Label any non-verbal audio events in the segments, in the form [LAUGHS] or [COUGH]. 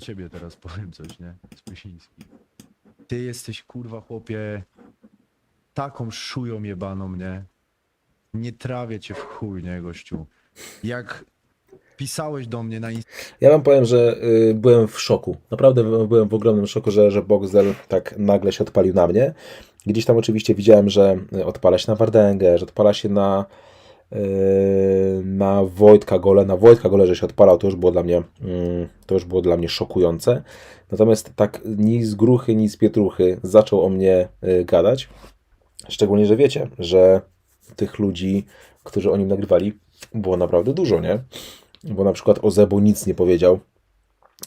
ciebie teraz powiem coś, nie? Spysiński. Ty jesteś, kurwa, chłopie, taką szują jebaną, nie? Nie trawię cię w chuj, nie, gościu? Jak pisałeś do mnie na Instagramie, Ja wam powiem, że y, byłem w szoku. Naprawdę by- byłem w ogromnym szoku, że, że Boxdel tak nagle się odpalił na mnie. Gdzieś tam oczywiście widziałem, że y, odpala się na Wardęgę, że odpala się na, na Wojtka Gole. Na Wojtka Gole, że się odpalał, to już było dla mnie, mm, to już było dla mnie szokujące. Natomiast tak ni z gruchy, ni z pietruchy zaczął o mnie y, gadać. Szczególnie, że wiecie, że tych ludzi, którzy o nim nagrywali, było naprawdę dużo, nie? Bo na przykład o Zebu nic nie powiedział.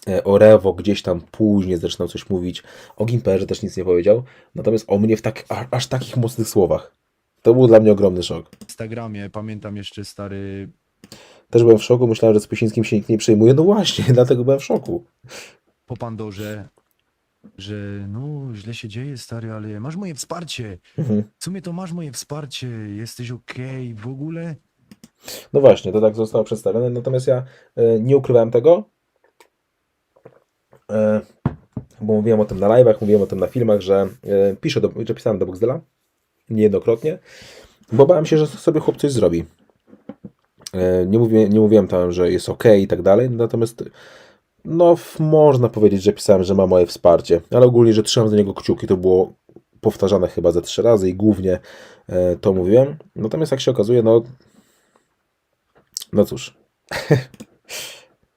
E, O Rewo gdzieś tam później zaczynał coś mówić. O Gimperze też nic nie powiedział. Natomiast o mnie w tak, aż takich mocnych słowach. To był dla mnie ogromny szok. Instagramie, pamiętam jeszcze stary, Też byłem w szoku, myślałem, że z Pysińskim się nikt nie przejmuje. No właśnie, [LAUGHS] dlatego byłem w szoku. po Pandorze, że no, źle się dzieje, stary, ale masz moje wsparcie. Mhm. W sumie to masz moje wsparcie, jesteś okej, w ogóle. No właśnie, to tak zostało przedstawione. Natomiast ja e, nie ukrywałem tego, e, bo mówiłem o tym na live'ach, mówiłem o tym na filmach, że e, piszę, do, że pisałem do Boxdela niejednokrotnie, bo bałem się, że sobie chłop coś zrobi. E, nie, mówię, nie mówiłem tam, że jest ok i tak dalej, natomiast no można powiedzieć, że pisałem, że ma moje wsparcie, ale ogólnie, że trzymam za niego kciuki, to było powtarzane chyba ze trzy razy i głównie e, to mówiłem. Natomiast jak się okazuje, no no cóż, [LAUGHS]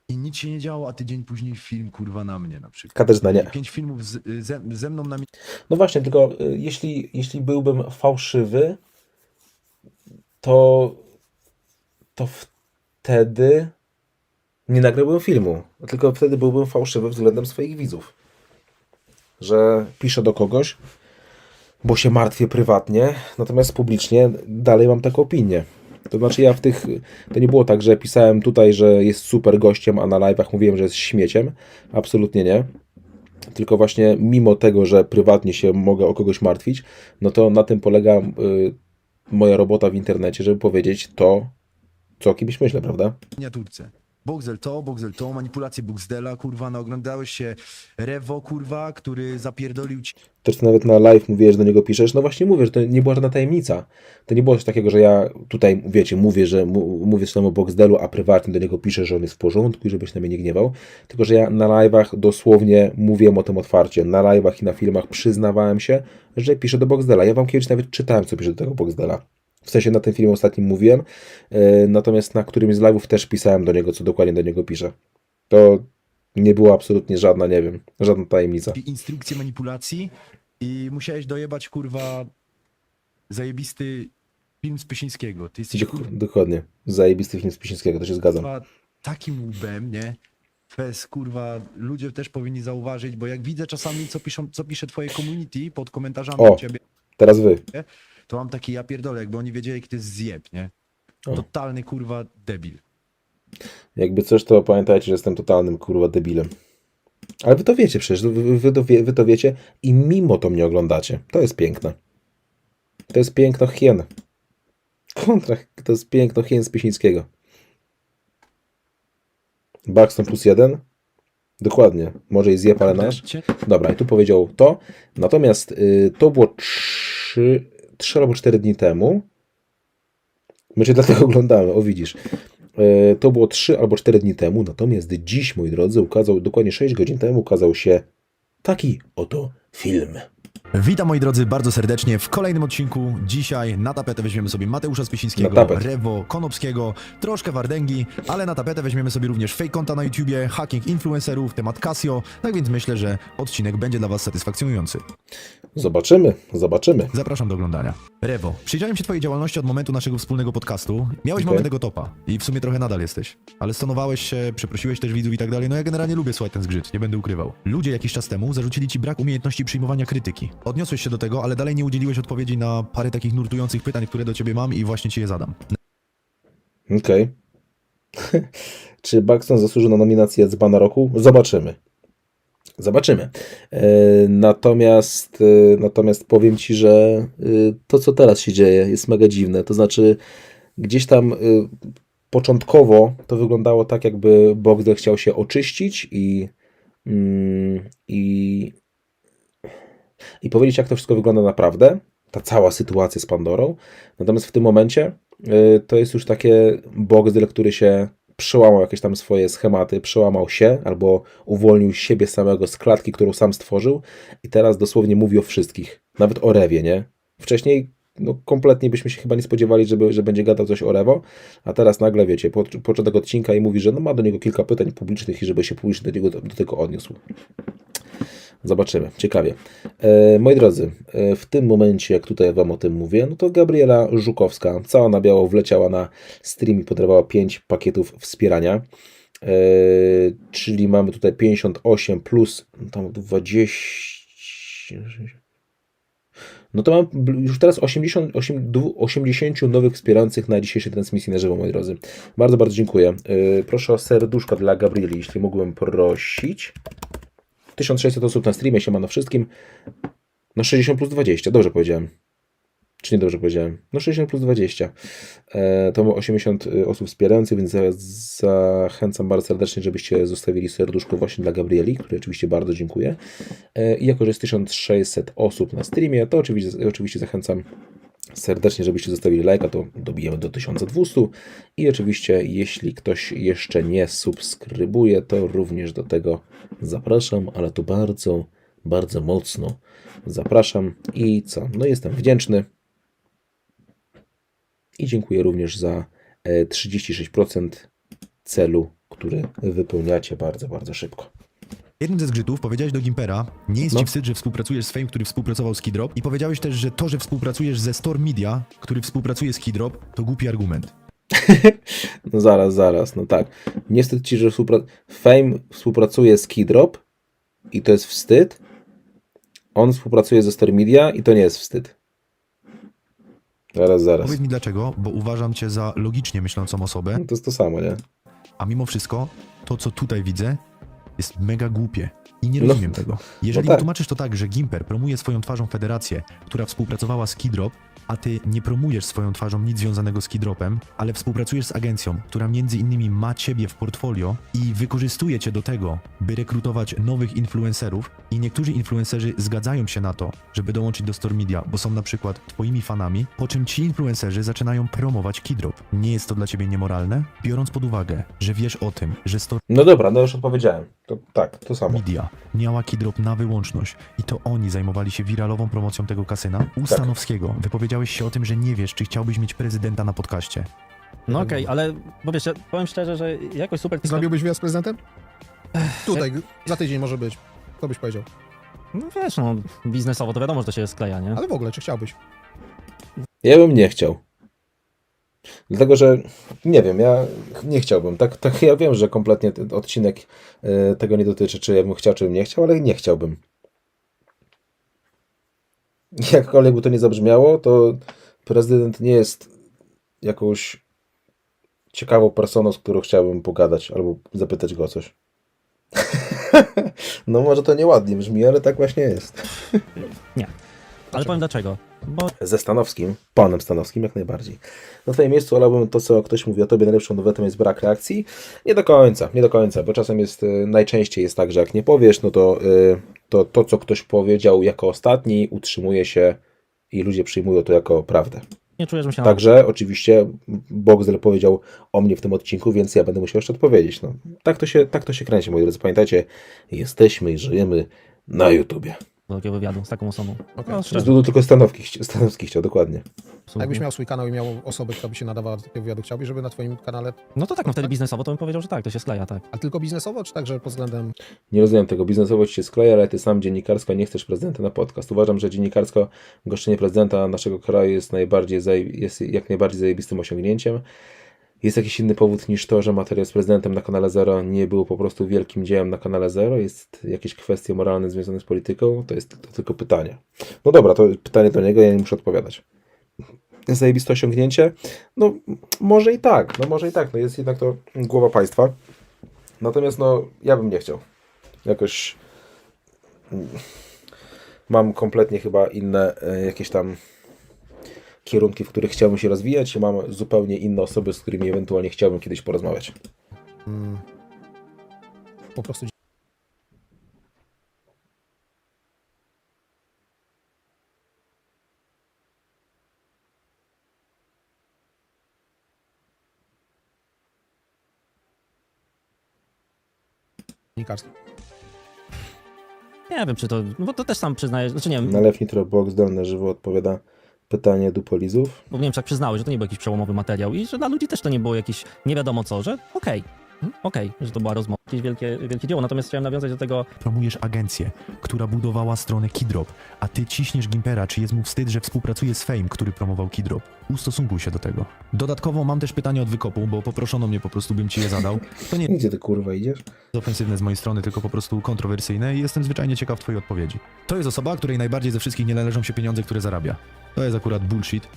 I nic się nie działo, a tydzień później film, kurwa, na mnie na przykład. Katarzyna nie. Pięć filmów z, ze, ze mną na mi- No właśnie, tylko y, jeśli, jeśli byłbym fałszywy, to, to wtedy nie nagrałbym filmu. Tylko wtedy byłbym fałszywy względem swoich widzów. Że piszę do kogoś, bo się martwię prywatnie, natomiast publicznie dalej mam taką opinię. To znaczy ja w tych, to nie było tak, że pisałem tutaj, że jest super gościem, a na live'ach mówiłem, że jest śmieciem. Absolutnie nie tylko właśnie mimo tego, że prywatnie się mogę o kogoś martwić, no to na tym polega y, moja robota w internecie, żeby powiedzieć to, co o kimś myślę, prawda? miniaturce. Boxel to, Boxel to, manipulacje Boxdela, kurwa, no oglądałeś się Rewo, kurwa, który zapierdolił ci Też nawet na live mówiłeś, że do niego piszesz. No właśnie mówię, że to nie była żadna tajemnica. To nie było coś takiego, że ja tutaj, wiecie, mówię, że mówię sobie o Boxdelu, a prywatnie do niego piszę, że on jest w porządku i żeby się na mnie nie gniewał. Tylko, że ja na live'ach dosłownie mówiłem o tym otwarcie. Na live'ach i na filmach przyznawałem się, że piszę do Boxdela. Ja wam kiedyś nawet czytałem, co piszę do tego Boxdela. W sensie na tym filmie ostatnim mówiłem, yy, natomiast na którymś z live'ów też pisałem do niego, co dokładnie do niego piszę. To nie była absolutnie żadna, nie wiem, żadna tajemnica. instrukcję manipulacji i musiałeś dojebać, kurwa, zajebisty film z Pysińskiego. Ty jesteś, Dok- Dokładnie. Zajebisty film z Pisińskiego, to się zgadzam. kurwa, takim łbem, nie? Fes, kurwa, ludzie też powinni zauważyć, bo jak widzę czasami, co, piszą, co pisze twoje community pod komentarzami O. u ciebie, Teraz wy. To mam taki ja pierdolę, jakby oni wiedzieli, jaki to jest zjeb, nie? Totalny, kurwa, debil. Jakby coś, to pamiętajcie, że jestem totalnym kurwa debilem. Ale wy to wiecie przecież, wy, wy, to, wie, wy to wiecie i mimo to mnie oglądacie. To jest piękne. To jest piękno hien. [LAUGHS] Kontra, to jest piękno hien z Pisińskiego. Buxton plus jeden? Dokładnie. Może i zjeb, ale nasz. Dobra, i tu powiedział to. Natomiast y, to było 3, 3 albo 4 dni temu. My cię dlatego [LAUGHS] oglądamy, o widzisz. Y, to było 3 albo 4 dni temu, natomiast dziś, moi drodzy, ukazał, dokładnie 6 godzin temu ukazał się taki oto film. Witam moi drodzy bardzo serdecznie w kolejnym odcinku. Dzisiaj na tapetę weźmiemy sobie Mateusza tapet. Rewo Konopskiego, troszkę Wardęgi, ale na tapetę weźmiemy sobie również fake konta na YouTubie, hacking influencerów, temat Casio, tak więc myślę, że odcinek będzie dla Was satysfakcjonujący. Zobaczymy, zobaczymy. Zapraszam do oglądania. Rewo, przyjrzałem się Twojej działalności od momentu naszego wspólnego podcastu. Miałeś moment tego topa i w sumie trochę nadal jesteś. Ale stonowałeś się, przeprosiłeś też widzów i tak dalej. No ja generalnie lubię słuchać ten zgrzyt, nie będę ukrywał. Ludzie jakiś czas temu zarzucili Ci brak umiejętności przyjmowania krytyki. Odniosłeś się do tego, ale dalej nie udzieliłeś odpowiedzi na parę takich nurtujących pytań, które do Ciebie mam i właśnie Ci je zadam. Okej. [LAUGHS] Czy Buxton zasłużył na nominację Dzbana Roku? Zobaczymy. Zobaczymy. E, natomiast, e, natomiast powiem Ci, że e, to, co teraz się dzieje, jest mega dziwne. To znaczy, gdzieś tam początkowo to wyglądało tak, jakby Boxdel chciał się oczyścić i mm, i, i powiedzieć, jak to wszystko wygląda naprawdę, ta cała sytuacja z Pandorą. Natomiast w tym momencie y, to jest już takie Boxdel, który się przełamał jakieś tam swoje schematy, przełamał się albo uwolnił siebie samego z klatki, którą sam stworzył i teraz dosłownie mówi o wszystkich, nawet o Rewie, nie? Wcześniej no, kompletnie byśmy się chyba nie spodziewali, żeby, że będzie gadał coś o Rewo, a teraz nagle, wiecie, po, początek odcinka i mówi, że no, ma do niego kilka pytań publicznych i żeby się publicznie do, niego, do, do tego odniósł. Zobaczymy, ciekawie. E, moi drodzy, e, w tym momencie, jak tutaj Wam o tym mówię, no to Gabriela Żukowska, cała na biało, wleciała na stream i podawała 5 pakietów wspierania. E, czyli mamy tutaj 58 plus tam 20. No to mam już teraz 80, osiem- dwu- 80 nowych wspierających na dzisiejszej transmisji na żywo, moi drodzy. Bardzo, bardzo dziękuję. E, proszę o serduszko dla Gabrieli, jeśli mógłbym prosić. 1600 osób na streamie, się ma na wszystkim. No 60 plus 20, dobrze powiedziałem. Czy nie dobrze powiedziałem? No 60 plus 20. E, to ma 80 osób wspierających, więc za, zachęcam bardzo serdecznie, żebyście zostawili serduszko właśnie dla Gabrieli, której oczywiście bardzo dziękuję. E, I jako, że jest 1600 osób na streamie, to oczywiście, oczywiście zachęcam serdecznie, żebyście zostawili lajka, to dobijemy do 1200. I oczywiście, jeśli ktoś jeszcze nie subskrybuje, to również do tego zapraszam, ale to bardzo, bardzo mocno zapraszam. I co? No jestem wdzięczny. I dziękuję również za e, 36% celu, który wypełniacie bardzo, bardzo szybko. Jednym ze zgrzytów powiedziałeś do Gimpera, nie jest No. ci wstyd, że współpracujesz z Fame, który współpracował z Kidrop i powiedziałeś też, że to, że współpracujesz ze Storm Media, który współpracuje z Kidrop, to głupi argument. [LAUGHS] No zaraz, zaraz, no tak. Nie wstyd ci, że współpra... Fame współpracuje z Keydrop i to jest wstyd. On współpracuje ze Story Media i to nie jest wstyd. Zaraz, zaraz. Powiedz mi dlaczego, bo uważam cię za logicznie myślącą osobę, No to jest to samo, nie? a mimo wszystko to, co tutaj widzę, jest mega głupie. I nie No, rozumiem tego. Jeżeli no tak. wytłumaczysz to tak, że Gimper promuje swoją twarzą federację, która współpracowała z Kidrop, a ty nie promujesz swoją twarzą nic związanego z Kidropem, ale współpracujesz z agencją, która między innymi ma ciebie w portfolio i wykorzystuje cię do tego, by rekrutować nowych influencerów i niektórzy influencerzy zgadzają się na to, żeby dołączyć do Store Media, bo są na przykład twoimi fanami, po czym ci influencerzy zaczynają promować Kidrop. Nie jest to dla ciebie niemoralne? Biorąc pod uwagę, że wiesz o tym, że Store No dobra, no już odpowiedziałem. To, tak, to samo. Media miała Kidrop na wyłączność i to oni zajmowali się wiralową promocją tego kasyna. U Stanowskiego wypowiedziałeś się o tym, że nie wiesz, czy chciałbyś mieć prezydenta na podcaście. No okej, ale bo wiesz, ja powiem szczerze, że jakoś super. Zrobiłbyś wyjazd z prezydentem? Tutaj, za tydzień może być. Co byś powiedział? No wiesz, no biznesowo to wiadomo, że to się skleja, nie? Ale w ogóle, czy chciałbyś? Ja bym nie chciał. Dlatego, że nie wiem, ja nie chciałbym. Tak, tak ja wiem, że kompletnie ten odcinek e, tego nie dotyczy, czy ja bym chciał, czy bym nie chciał, ale nie chciałbym. [LAUGHS] Jakkolwiek by to nie zabrzmiało, to prezydent nie jest jakąś ciekawą personą, z którą chciałbym pogadać albo zapytać go o coś. [LAUGHS] no może to nieładnie brzmi, ale tak właśnie jest. Ale powiem dlaczego. Ze Stanowskim, panem Stanowskim jak najbardziej. Na twoim miejscu wolałbym to, co ktoś mówi o tobie, najlepszą nowetą jest brak reakcji. Nie do końca, nie do końca, bo czasem jest, y, najczęściej jest tak, że jak nie powiesz, no to, y, to to, co ktoś powiedział jako ostatni, utrzymuje się i ludzie przyjmują to jako prawdę. nie czuję, że się Także oczywiście Boxdel powiedział o mnie w tym odcinku, więc ja będę musiał jeszcze odpowiedzieć. No, tak, to się, tak to się kręci, moi drodzy. Pamiętajcie, jesteśmy i żyjemy na YouTubie. Do takiego wywiadu z taką osobą. Okej. No, Z. Dudu tylko Stanowski, Stanowski chciał, dokładnie. A jakbyś miał swój kanał i miał osobę, która by się nadawała do takiego wywiadu, chciałbyś, żeby na twoim kanale, No to tak, no wtedy biznesowo to bym powiedział, że tak, to się skleja, tak. a tylko biznesowo, czy także pod względem... Nie rozumiem tego. Biznesowo ci się skleja, ale ty sam dziennikarsko nie chcesz prezydenta na podcast. Uważam, że dziennikarsko goszczenie prezydenta naszego kraju jest, najbardziej jest jak najbardziej zajebistym osiągnięciem. Jest jakiś inny powód niż to, że materiał z prezydentem na kanale Zero nie był po prostu wielkim dziełem na kanale Zero. Jest jakieś kwestie moralne związane z polityką. To jest to tylko pytanie. No dobra, to pytanie do niego, ja nie muszę odpowiadać. Zajebiste osiągnięcie? No może i tak, no może i tak. No jest jednak to głowa państwa. Natomiast no ja bym nie chciał jakoś mm, mam kompletnie chyba inne e, jakieś tam kierunki, w których chciałbym się rozwijać, mam zupełnie inne osoby, z którymi ewentualnie chciałbym kiedyś porozmawiać. Mm. Po prostu. Nie wiem, czy to, no bo to też sam przyznaję, znaczy nie wiem. Nalewni Dropbox, dolne żywo odpowiada pytanie dupolizów. bo wiem, jak przyznałeś, że to nie był jakiś przełomowy materiał i że dla ludzi też to nie było jakieś nie wiadomo co, że okej, mhm, okej, że to była rozmowa, jakieś wielkie, wielkie dzieło. Natomiast chciałem nawiązać do tego, Promujesz agencję, która budowała stronę Kidrop, a ty ciśniesz Gimpera, czy jest mu wstyd, że współpracuje z Fame, który promował Kidrop. Ustosunkuj się do tego. Dodatkowo mam też pytanie od wykopu, bo poproszono mnie po prostu, bym ci je zadał. To nie [LAUGHS] Gdzie ty kurwa idziesz? jest ofensywne z mojej strony, tylko po prostu kontrowersyjne i jestem zwyczajnie ciekaw twojej odpowiedzi. To jest osoba, której najbardziej ze wszystkich nie należą się pieniądze, które zarabia. To jest akurat bullshit,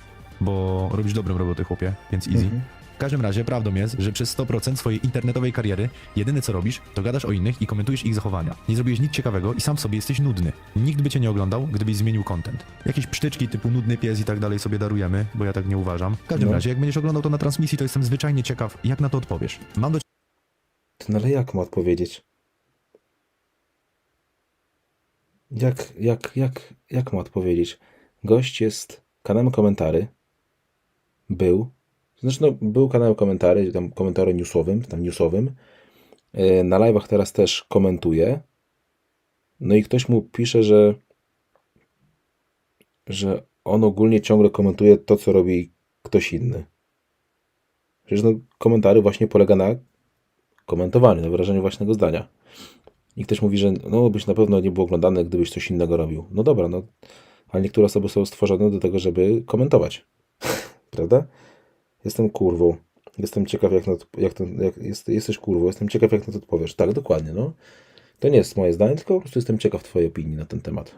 bo robisz dobrą robotę, chłopie, więc easy. Mhm. W każdym razie prawdą jest, że przez 100% swojej internetowej kariery jedyne co robisz, to gadasz o innych i komentujesz ich zachowania. Nie zrobiłeś nic ciekawego i sam w sobie jesteś nudny. Nikt by cię nie oglądał, gdybyś zmienił content. Jakieś psztyczki typu nudny pies i tak dalej sobie darujemy, bo ja tak nie uważam. W każdym No. razie, jak będziesz oglądał to na transmisji, to jestem zwyczajnie ciekaw, jak na to odpowiesz. Mam do No ale jak mu odpowiedzieć? Jak, jak, jak, jak mu odpowiedzieć? Gość jest kanałem komentary. Był. Znaczy, no, był kanałem komentary, tam komentarze newsowym, tam newsowym. E, Na live'ach teraz też komentuje. No i ktoś mu pisze, że że on ogólnie ciągle komentuje to, co robi ktoś inny. Przecież no, komentary właśnie polega na komentowaniu, na wyrażeniu własnego zdania. I ktoś mówi, że no byś na pewno nie był oglądany, gdybyś coś innego robił. No dobra, no, ale niektóre osoby są stworzone do tego, żeby komentować. [LAUGHS] Prawda? Jestem kurwą. Jestem ciekaw, jak na jak jak jest, jesteś kurwą. Jestem ciekaw, jak na to odpowiesz. Tak, dokładnie, no. To nie jest moje zdanie, tylko po prostu jestem ciekaw twojej opinii na ten temat.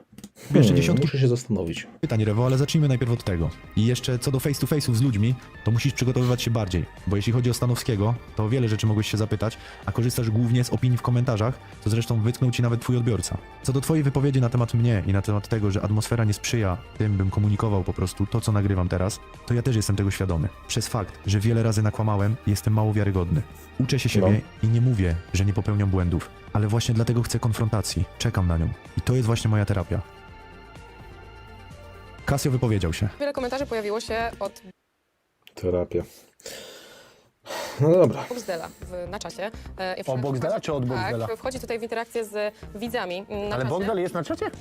Jeszcze dziesiątki Muszę się zastanowić. pytań, Rewo, ale zacznijmy najpierw od tego. I jeszcze co do face to face'ów z ludźmi, to musisz przygotowywać się bardziej. Bo jeśli chodzi o Stanowskiego, to o wiele rzeczy mogłeś się zapytać, a korzystasz głównie z opinii w komentarzach, co zresztą wytknął ci nawet twój odbiorca. Co do twojej wypowiedzi na temat mnie i na temat tego, że atmosfera nie sprzyja tym, bym komunikował po prostu to, co nagrywam teraz, to ja też jestem tego świadomy. Przez fakt, że wiele razy nakłamałem, jestem mało wiarygodny. Uczę się siebie i nie mówię, że nie popełniam błędów, ale właśnie dlatego chcę konfrontacji. Czekam na nią. I to jest właśnie moja terapia. Casio wypowiedział się. Wiele komentarzy pojawiło się od Terapia. No dobra. Boxdela w, na czacie. E, i O Boxdela czy od Boxdela? Tak, wchodzi tutaj w interakcję z widzami mm, na Ale. Bogdal jest na czacie?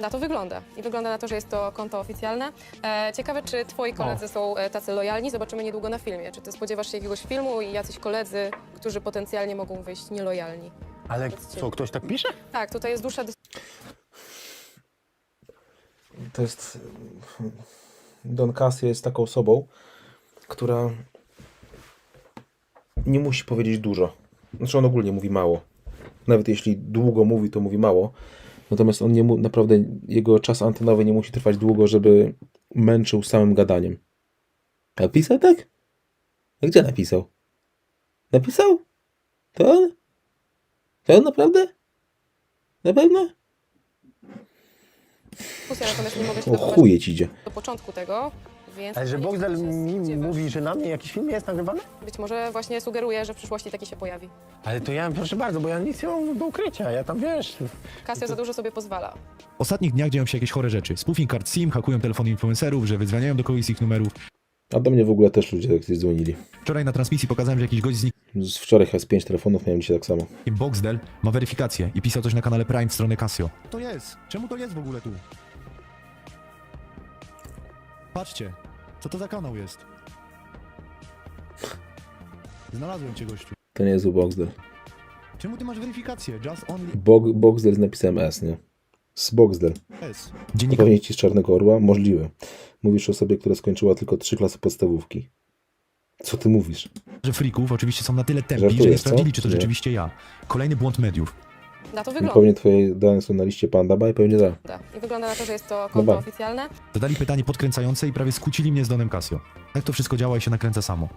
Na to wygląda. I wygląda na to, że jest to konto oficjalne. E, ciekawe, czy twoi koledzy są e, tacy lojalni. Zobaczymy niedługo na filmie. Czy ty spodziewasz się jakiegoś filmu i jacyś koledzy, którzy potencjalnie mogą wyjść nielojalni? Ale co, ktoś tak pisze? Tak, tutaj jest dłuższa To jest. Don Casio jest taką osobą, która nie musi powiedzieć dużo. Znaczy on ogólnie mówi mało. Nawet jeśli długo mówi, to mówi mało. Natomiast on nie mu, naprawdę jego czas antenowy nie musi trwać długo, żeby męczył samym gadaniem. Napisał tak? A gdzie napisał? Napisał? To on? To naprawdę? Na pewno? dyskusja, natomiast nie mogę się O doprowadzić chuje ci idzie. do początku tego, więc... Ale że się mi mówi, że na mnie jakiś film jest nagrywany? Być może właśnie sugeruje, że w przyszłości taki się pojawi. Ale to ja, proszę bardzo, bo ja nic nie mam do ukrycia, ja tam wiesz... Casio za dużo sobie pozwala. W ostatnich dniach dzieją się jakieś chore rzeczy. Spoofing card SIM, hakują telefony influencerów, że wydzwaniają do kogoś z ich numerów. A do mnie w ogóle też ludzie gdzieś dzwonili. Wczoraj na transmisji pokazałem, że jakiś gość z Z wczoraj chyba z pięć telefonów miałem dzisiaj tak samo. nickiem Boxdel ma weryfikację i pisał coś na kanale Prime w stronę Casio. To jest. Czemu to jest w ogóle tu? Patrzcie. Co to za kanał jest? Znalazłem cię, gościu. To nie jest u Boxdel. Czemu ty masz weryfikację? Just only Bog, Boxdel z napisem S, nie? Z Boxdel. Ci z Czarnego Orła? Możliwe. Mówisz o osobie, która skończyła tylko trzy klasy podstawówki. Co ty mówisz? freaków oczywiście są na tyle tępi, że nie co? sprawdzili, czy to Nie. rzeczywiście ja. Kolejny błąd mediów. Na to No wygląda. pewnie twoje dane są na liście Pandaba i pewnie tak. I wygląda na to, że jest to konto ba. oficjalne. Zadali pytanie podkręcające i prawie skłócili mnie z Donem Casio. Jak to wszystko działa i się nakręca samo.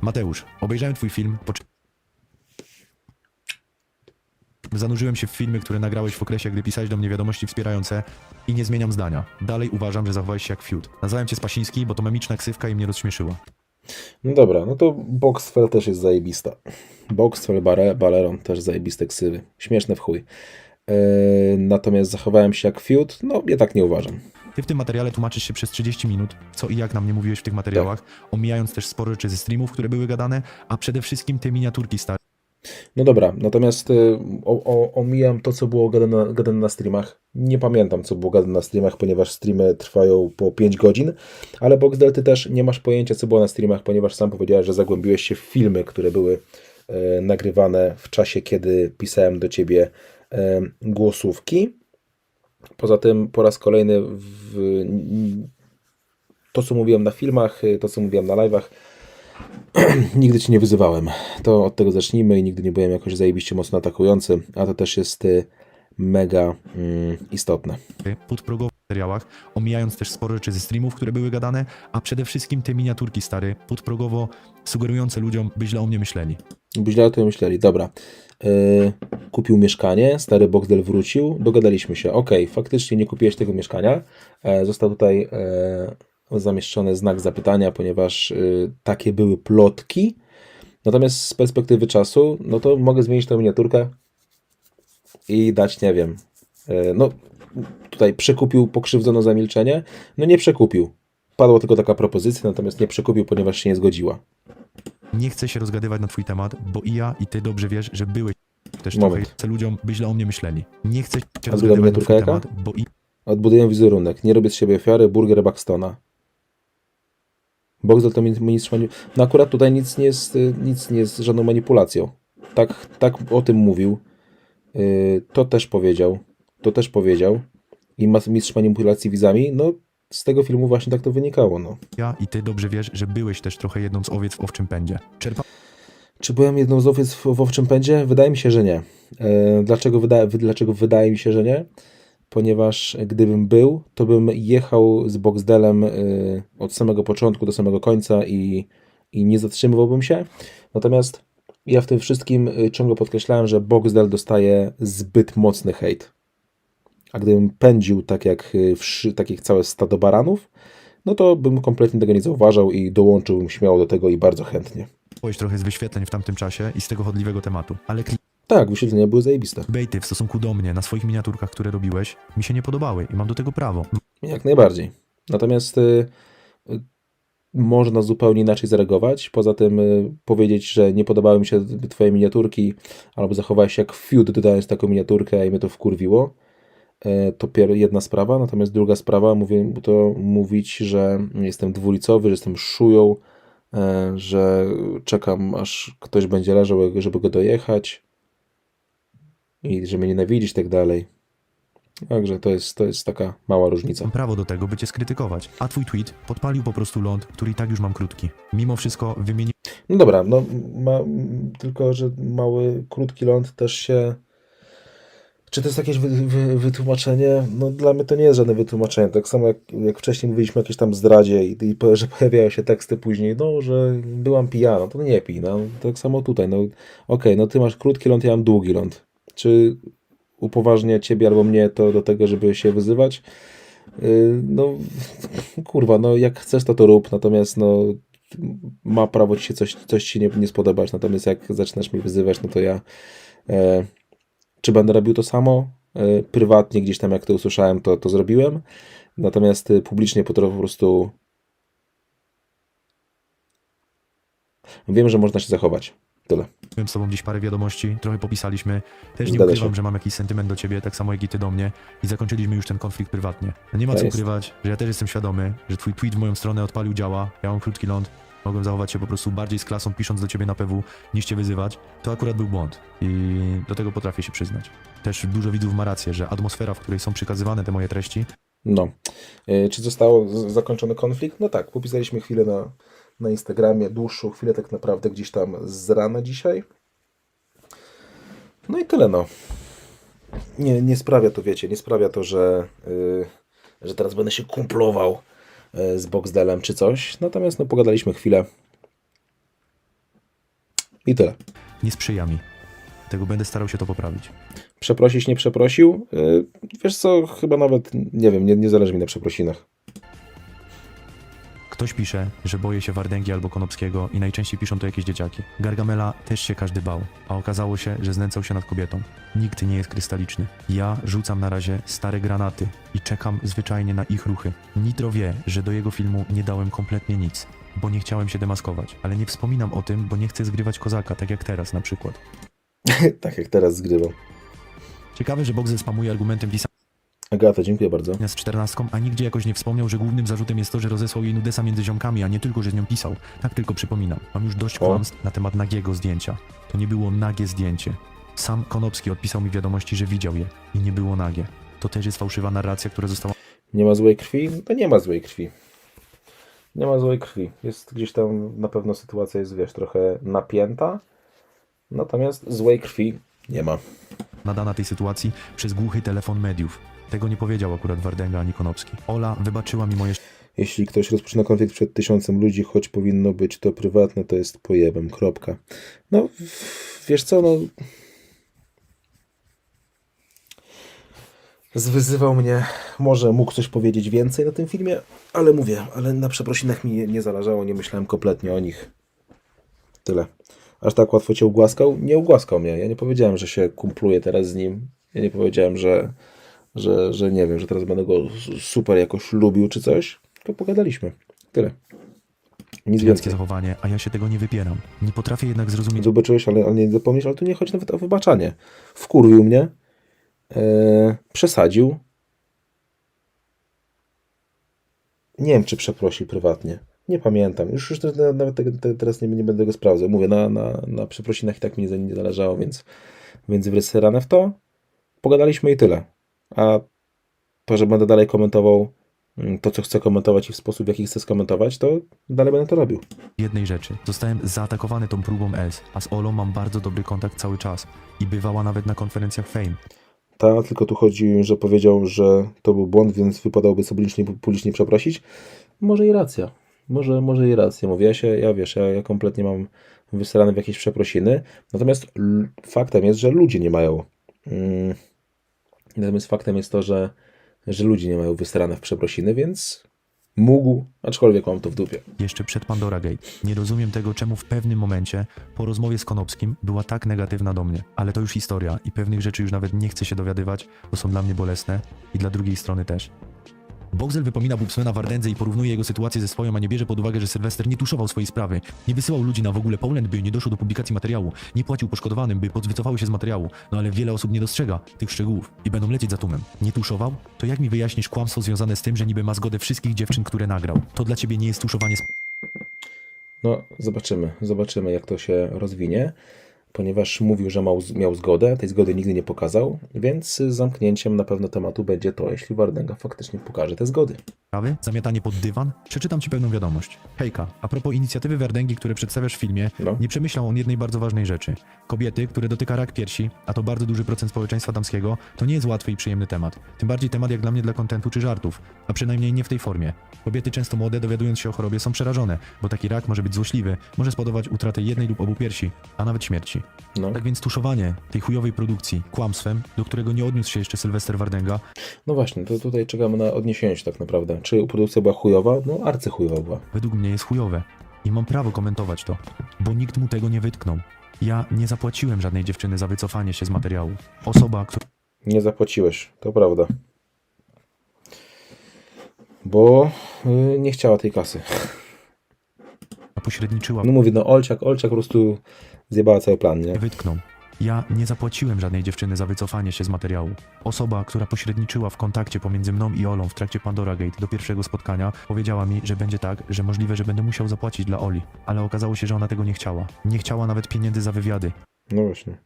Mateusz, obejrzałem twój film, po... Zanurzyłem się w filmy, które nagrałeś w okresie, gdy pisałeś do mnie wiadomości wspierające i nie zmieniam zdania. Dalej uważam, że zachowałeś się jak fiut. Nazwałem cię Spasiński, bo to memiczna ksywka i mnie rozśmieszyła. No dobra, no to Boxfel też jest zajebista. Boxfel Bare, Baleron też zajebiste ksywy. Śmieszne w chuj. Eee, natomiast zachowałem się jak fiut? No, ja tak nie uważam. Ty w tym materiale tłumaczysz się przez 30 minut, co i jak nam nie mówiłeś w tych materiałach, omijając też sporo rzeczy ze streamów, które były gadane, a przede wszystkim te miniaturki stare. No dobra, natomiast y, o, o, omijam to, co było gadane, gadane na streamach. Nie pamiętam, co było gadane na streamach, ponieważ streamy trwają po 5 godzin, ale Boxdel, ty też nie masz pojęcia, co było na streamach, ponieważ sam powiedziałeś, że zagłębiłeś się w filmy, które były e, nagrywane w czasie, kiedy pisałem do ciebie e, głosówki. Poza tym po raz kolejny w, to, co mówiłem na filmach, y, to, co mówiłem na live'ach, [CLEARS THROAT] nigdy ci nie wyzywałem. To od tego zacznijmy i nigdy nie byłem jakoś zajebiście mocno atakujący, a to też jest y, mega mm, istotne. podprogowych materiałach, omijając też sporo rzeczy ze streamów, które były gadane, a przede wszystkim te miniaturki stary, podprogowo sugerujące ludziom, by źle o mnie myśleli. By źle o tym myśleli. Dobra. Yy, kupił mieszkanie, stary Boxdel wrócił, dogadaliśmy się. Okej, faktycznie nie kupiłeś tego mieszkania. E, został tutaj e, zamieszczony znak zapytania, ponieważ y, takie były plotki. Natomiast z perspektywy czasu, no to mogę zmienić tę miniaturkę i dać, nie wiem, e, no tutaj przekupił pokrzywdzono za milczenie. No nie przekupił. Padła tylko taka propozycja, natomiast nie przekupił, ponieważ się nie zgodziła. Nie chcę się rozgadywać na twój temat, bo i ja, i ty dobrze wiesz, że byłeś też Moment. trochę chcę ludziom, by źle o mnie myśleli. Nie chcę się A rozgadywać na twój jaka? temat, bo i Odbuduję wizerunek. Nie robię z siebie ofiary. Burger Buxtona. Boxdel to mi, mi nic mani- No akurat tutaj nic nie jest, y, nic nie jest żadną manipulacją. Tak, tak o tym mówił. Yy, to też powiedział. To też powiedział. I mistrz manipulacji widzami. No z tego filmu właśnie tak to wynikało. No. ja, i ty dobrze wiesz, że byłeś też trochę jedną z owiec w owczym pędzie. Czerpałeś Czy byłem jedną z owiec w, owczym pędzie? Wydaje mi się, że nie. E, dlaczego, wyda, wy- dlaczego wydaje mi się, że nie? Ponieważ gdybym był, to bym jechał z Boxdelem e, od samego początku do samego końca i, i nie zatrzymywałbym się. Natomiast ja w tym wszystkim e, ciągle podkreślałem, że Boxdel dostaje zbyt mocny hejt. A gdybym pędził tak jak, wszy, tak jak całe stado baranów, no to bym kompletnie tego nie zauważał i dołączyłbym śmiało do tego i bardzo chętnie. trochę z wyświetleń w tamtym czasie i z tego chodliwego tematu, ale Tak, wyświetlenia były zajebiste. clickbaity w stosunku do mnie na swoich miniaturkach, które robiłeś, mi się nie podobały i mam do tego prawo. Jak najbardziej. Natomiast y, y, można zupełnie inaczej zareagować. Poza tym y, powiedzieć, że nie podobały mi się twoje miniaturki, albo zachowałeś się jak fiut, dodając taką miniaturkę i mnie to wkurwiło. Y, To pier- jedna sprawa. Natomiast druga sprawa, mówię, to mówić, że jestem dwulicowy, że jestem szują, y, że czekam aż ktoś będzie leżał, żeby go dojechać i że mnie nienawidzić i tak dalej. Także to jest, to jest taka mała różnica. Mam prawo do tego, by cię skrytykować, a twój tweet podpalił po prostu ląd, który i tak już mam krótki. Mimo wszystko wymieniłem No dobra, no ma, tylko, że mały, krótki ląd też się... Czy to jest jakieś wy, wy, wytłumaczenie? No dla mnie to nie jest żadne wytłumaczenie. Tak samo jak, jak wcześniej mówiliśmy o jakiejś tam zdradzie i, i po- że pojawiają się teksty później, no, że byłam pijana, to nie pij, no. Tak samo tutaj, no okej, no ty masz krótki ląd, ja mam długi ląd. Czy upoważnia ciebie albo mnie to do tego, żeby się wyzywać? Yy, No [LAUGHS] kurwa, no jak chcesz to to rób, natomiast no ma prawo ci się coś, coś ci nie, nie spodobać, natomiast jak zaczynasz mnie wyzywać, no to ja e, czy będę robił to samo? E, prywatnie gdzieś tam jak to usłyszałem, to, to zrobiłem, natomiast e, publicznie potrafię po prostu wiem, że można się zachować. Tyle. z tobą dziś parę wiadomości, trochę popisaliśmy. Też nie Zgadza ukrywam, się. że mam jakiś sentyment do ciebie, tak samo jak i ty do mnie i zakończyliśmy już ten konflikt prywatnie. No nie ma Tak co jest. ukrywać, że ja też jestem świadomy, że twój tweet w moją stronę odpalił działa, ja mam krótki ląd, mogłem zachować się po prostu bardziej z klasą pisząc do ciebie na PW niż cię wyzywać. To akurat był błąd i do tego potrafię się przyznać. Też dużo widzów ma rację, że atmosfera, w której są przekazywane te moje treści, No. E, Czy został z- zakończony konflikt? No tak, popisaliśmy chwilę na, na Instagramie, dłuższą chwilę tak naprawdę gdzieś tam z rana dzisiaj. No i tyle no. Nie, nie sprawia to, wiecie, nie sprawia to, że, y, że teraz będę się kumplował y, z Boxdelem czy coś. Natomiast no pogadaliśmy chwilę. I tyle. nie sprzyja mi. Tego będę starał się to poprawić. Przeprosić, nie przeprosił? Y, Wiesz co, chyba nawet, nie wiem, nie, nie zależy mi na przeprosinach. Ktoś pisze, że boję się Wardęgi albo Konopskiego i najczęściej piszą to jakieś dzieciaki. Gargamela też się każdy bał, a okazało się, że znęcał się nad kobietą. Nikt nie jest krystaliczny. Ja rzucam na razie stare granaty i czekam zwyczajnie na ich ruchy. Nitro wie, że do jego filmu nie dałem kompletnie nic, bo nie chciałem się demaskować, ale nie wspominam o tym, bo nie chcę zgrywać kozaka, tak jak teraz na przykład. [LAUGHS] tak jak teraz zgrywał. Ciekawe, że Boxel spamuje argumentem pisania Agata, dziękuję bardzo. z czternastką, a nigdzie jakoś nie wspomniał, że głównym zarzutem jest to, że rozesłał jej nudesa między ziomkami, a nie tylko, że z nią pisał. Tak tylko przypominam. Mam już dość kłamstw na temat nagiego zdjęcia. To nie było nagie zdjęcie. Sam Konopski odpisał mi wiadomości, że widział je i nie było nagie. To też jest fałszywa narracja, która została Nie ma złej krwi? No To nie ma złej krwi. Nie ma złej krwi. Jest gdzieś tam, na pewno sytuacja jest, wiesz, trochę napięta. Natomiast złej krwi nie ma. nadana tej sytuacji przez głuchy telefon mediów. Tego nie powiedział akurat Wardęga ani Konopski. Ola wybaczyła mi moje Jeśli ktoś rozpoczyna konflikt przed tysiącem ludzi, choć powinno być to prywatne, to jest pojebem. Kropka. No, wiesz co, no... Zwyzywał mnie, może mógł coś powiedzieć więcej na tym filmie, ale mówię, ale na przeprosinach mi nie, nie zależało, nie myślałem kompletnie o nich. Tyle. Aż tak łatwo cię ugłaskał? Nie ugłaskał mnie. Ja nie powiedziałem, że się kumpluję teraz z nim. Ja nie powiedziałem, że, że, że nie wiem, że teraz będę go super jakoś lubił czy coś. To pogadaliśmy. Tyle. Nic więcej. zachowanie, a ja się tego nie wypieram. Nie potrafię jednak zrozumieć Zobaczyłeś, ale, ale nie zapomnisz, ale tu nie chodzi nawet o wybaczanie. Wkurwił mnie, e, przesadził. Nie wiem, czy przeprosił prywatnie. Nie pamiętam. Już, już te- nawet tego, te, teraz nie, nie będę go sprawdzał. Mówię, na, na, na przeprosinach i tak mi nie, nie zależało, więc, więc wryserane w to. Pogadaliśmy i tyle. A to, że będę dalej komentował mm, to, co chcę komentować i w sposób, w jaki chcę skomentować, to dalej będę to robił. jednej rzeczy. Zostałem zaatakowany tą próbą S, a z Olą mam bardzo dobry kontakt cały czas. I bywała nawet na konferencjach Fame. Ta, tylko tu chodzi, że powiedział, że to był błąd, więc wypadałoby sobie publicznie, publicznie przeprosić. Może i racja. Może, może i racja. Mówię, ja się, ja wiesz, ja, ja kompletnie mam wysrane w jakieś przeprosiny. Natomiast faktem jest, że ludzie nie mają. Mm, natomiast faktem jest to, że, że ludzie nie mają wysrane w przeprosiny, więc mógł, aczkolwiek mam to w dupie. Jeszcze przed Pandora Gate. Nie rozumiem tego, czemu w pewnym momencie, po rozmowie z Konopskim, była tak negatywna do mnie. Ale to już historia i pewnych rzeczy już nawet nie chcę się dowiadywać, bo są dla mnie bolesne i dla drugiej strony też. Boxel wypomina Bubsmana Wardędze i porównuje jego sytuację ze swoją, a nie bierze pod uwagę, że Sylwester nie tuszował swojej sprawy. Nie wysyłał ludzi na w ogóle Poland, by nie doszło do publikacji materiału. Nie płacił poszkodowanym, by podwycofały się z materiału. No ale wiele osób nie dostrzega tych szczegółów i będą lecieć za tłumem. Nie tuszował? To jak mi wyjaśnisz kłamstwo związane z tym, że niby ma zgodę wszystkich dziewczyn, które nagrał? To dla ciebie nie jest tuszowanie No, zobaczymy. Zobaczymy, jak to się rozwinie. Ponieważ mówił, że miał, zgodę, tej zgody nigdy nie pokazał, więc zamknięciem na pewno tematu będzie to, jeśli Wardęga faktycznie pokaże te zgody. sprawy? Zamiatanie pod dywan? Przeczytam ci pewną wiadomość. Hejka, a propos inicjatywy Wardęgi, które przedstawiasz w filmie, No. nie przemyślał on jednej bardzo ważnej rzeczy. Kobiety, które dotyka rak piersi, a to bardzo duży procent społeczeństwa damskiego, to nie jest łatwy i przyjemny temat. Tym bardziej temat jak dla mnie dla kontentu czy żartów, a przynajmniej nie w tej formie. Kobiety często młode, dowiadując się o chorobie, są przerażone, bo taki rak może być złośliwy, może spowodować utratę jednej lub obu piersi, a nawet śmierci. No, Tak więc tuszowanie tej chujowej produkcji kłamstwem, do którego nie odniósł się jeszcze Sylwester Wardęga, no właśnie, to tutaj czekamy na odniesienie się tak naprawdę. Czy produkcja była chujowa? No, arcychujowa była. według mnie jest chujowe. I mam prawo komentować to, bo nikt mu tego nie wytknął. Ja nie zapłaciłem żadnej dziewczyny za wycofanie się z materiału. Osoba, która Nie zapłaciłeś, to prawda. Bo y, nie chciała tej kasy. Pośredniczyła, No mówię, no Olciak, Olciak po prostu zjebała cały plan, nie? wytknął. Ja nie zapłaciłem żadnej dziewczyny za wycofanie się z materiału. Osoba, która pośredniczyła w kontakcie pomiędzy mną i Olą w trakcie Pandora Gate do pierwszego spotkania, powiedziała mi, że będzie tak, że możliwe, że będę musiał zapłacić dla Oli. Ale okazało się, że ona tego nie chciała. Nie chciała nawet pieniędzy za wywiady, No właśnie.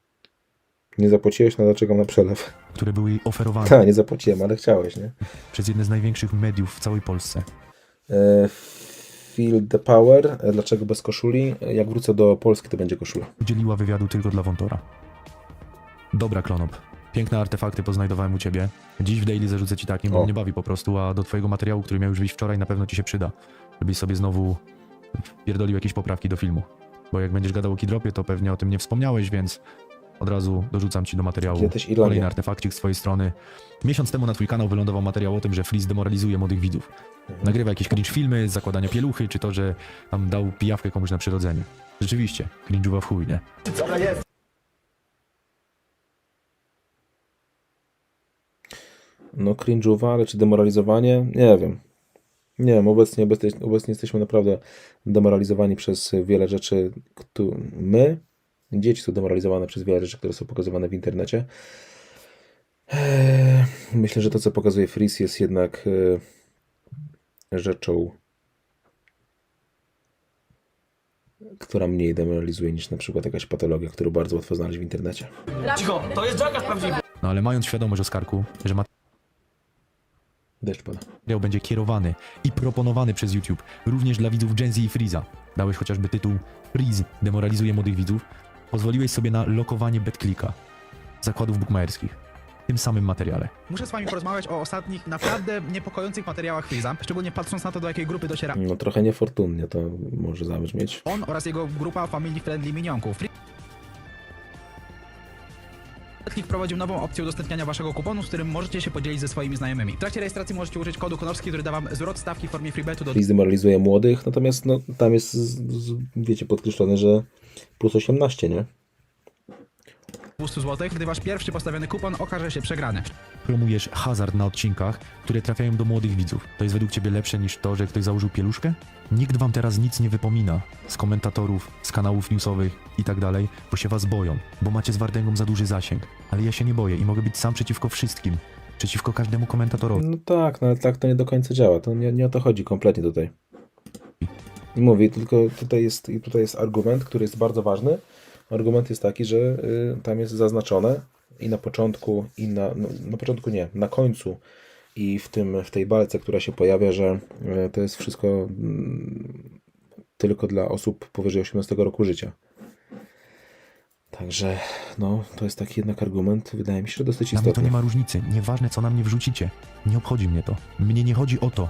Nie zapłaciłeś, no dlaczego na przelew? które były jej oferowane Tak, nie zapłaciłem, ale chciałeś, nie? przez jedne z największych mediów w całej Polsce. E, Feel the power. E, Dlaczego bez koszuli? Jak wrócę do Polski, to będzie koszula. udzieliła wywiadu tylko dla Wątora. Dobra, Klonop. Piękne artefakty poznajdowałem u ciebie. Dziś w Daily zarzucę ci takim, bo O. mnie bawi po prostu, a do twojego materiału, który miał już wyjść wczoraj, na pewno ci się przyda. Żebyś sobie znowu pierdolił jakieś poprawki do filmu. Bo jak będziesz gadał o Kidropie, to pewnie o tym nie wspomniałeś, więc od razu dorzucam ci do materiału kolejny artefakcik z twojej strony. Miesiąc temu na twój kanał wylądował materiał o tym, że Fliss demoralizuje młodych widzów. Nagrywa jakieś cringe filmy zakładania pieluchy, czy to, że tam dał pijawkę komuś na przyrodzeniu. Rzeczywiście, cringe'uwa w chuj, nie? No cringe'uwa, ale czy demoralizowanie? Nie wiem. Nie wiem, obecnie, obecnie, jesteśmy naprawdę demoralizowani przez wiele rzeczy, któ my, Dzieci są demoralizowane przez wiele rzeczy, które są pokazywane w internecie. Eee, Myślę, że to, co pokazuje Freeze, jest jednak e, rzeczą, która mniej demoralizuje niż na przykład jakaś patologia, którą bardzo łatwo znaleźć w internecie. No ale mając świadomość, Oskarku, że Deszcz pada. materiał będzie kierowany i proponowany przez YouTube również dla widzów Gen Z i Freeza, dałeś chociażby tytuł Freeze demoralizuje młodych widzów, pozwoliłeś sobie na lokowanie BetClicka, zakładów bukmacherskich, w tym samym materiale. Muszę z wami porozmawiać o ostatnich, naprawdę niepokojących materiałach Freeza, szczególnie patrząc na to, do jakiej grupy dociera No trochę niefortunnie to może zabrzmieć. on oraz jego grupa Family Friendly Minionków. Free- Betclick wprowadził nową opcję udostępniania waszego kuponu, z którym możecie się podzielić ze swoimi znajomymi. W trakcie rejestracji możecie użyć kodu Konowski, który da wam zwrot stawki w formie freebetu do demoralizuje młodych, natomiast no, tam jest, z, z, wiecie, podkreślone, że plus 18, nie? 200 zł, gdy wasz pierwszy postawiony kupon okaże się przegrany. Promujesz hazard na odcinkach, które trafiają do młodych widzów. To jest według ciebie lepsze niż to, że ktoś założył pieluszkę? Nikt wam teraz nic nie wypomina z komentatorów, z kanałów newsowych i tak dalej, bo się was boją, bo macie z Wardęgą za duży zasięg. Ale ja się nie boję i mogę być sam przeciwko wszystkim. Przeciwko każdemu komentatorowi. No tak, no ale tak to nie do końca działa. To nie, nie o to chodzi kompletnie tutaj. I mówię, tylko tutaj jest, tutaj jest argument, który jest bardzo ważny. Argument jest taki, że y, tam jest zaznaczone i na początku, i na, no, na początku nie, na końcu i w, tym, w tej balce, która się pojawia, że y, to jest wszystko mm, tylko dla osób powyżej 18 roku życia. Także, no, to jest taki jednak argument, wydaje mi się, że dosyć Dla mnie to istotny. nie ma różnicy. Nieważne, co na mnie wrzucicie. Nie obchodzi mnie to. Mnie nie chodzi o to,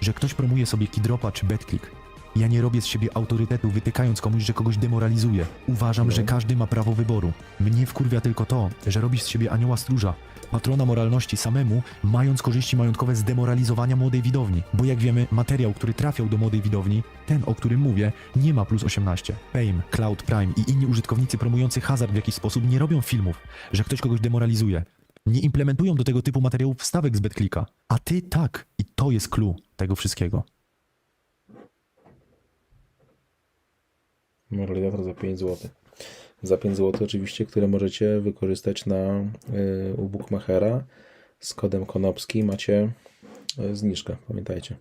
że ktoś promuje sobie Kidropa czy BetClick. Ja nie robię z siebie autorytetu, wytykając komuś, że kogoś demoralizuje. Uważam, No. że każdy ma prawo wyboru. Mnie wkurwia tylko to, że robisz z siebie anioła stróża, patrona moralności samemu, mając korzyści majątkowe z demoralizowania młodej widowni. Bo jak wiemy, materiał, który trafiał do młodej widowni, ten, o którym mówię, nie ma plus 18. Fame, Cloud Prime i inni użytkownicy promujący hazard w jakiś sposób nie robią filmów, że ktoś kogoś demoralizuje. Nie implementują do tego typu materiałów wstawek z BetClicka. A ty tak. I to jest clue tego wszystkiego. Moralizator za 5 zł. Za 5 zł oczywiście, które możecie wykorzystać na y, u Bookmachera z kodem Konopski macie y, zniżkę, pamiętajcie.